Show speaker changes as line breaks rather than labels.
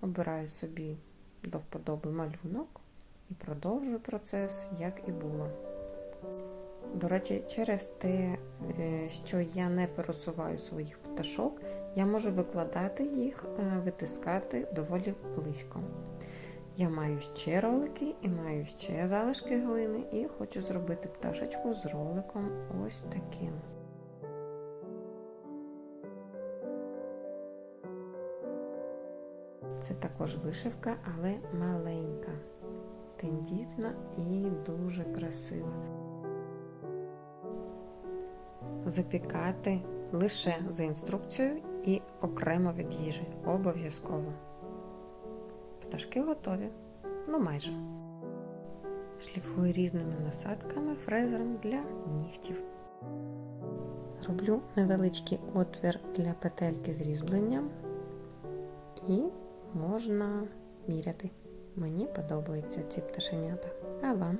обираю собі до вподоби малюнок і продовжую процес, як і було. До речі, через те, е, що я не пересуваю своїх пташок, я можу викладати їх, е, витискати доволі близько. Я маю ще ролики і маю ще залишки глини, і хочу зробити пташечку з роликом ось таким. Це також вишивка, але маленька, тендітна і дуже красива. Запікати лише за інструкцією і окремо від їжі. Обов'язково. Пташки готові. Ну майже. Шліфую різними насадками фрезером для нігтів. Роблю невеличкий отвір для петельки з різьбленням і можна міряти. Мені подобаються ці пташенята. А вам?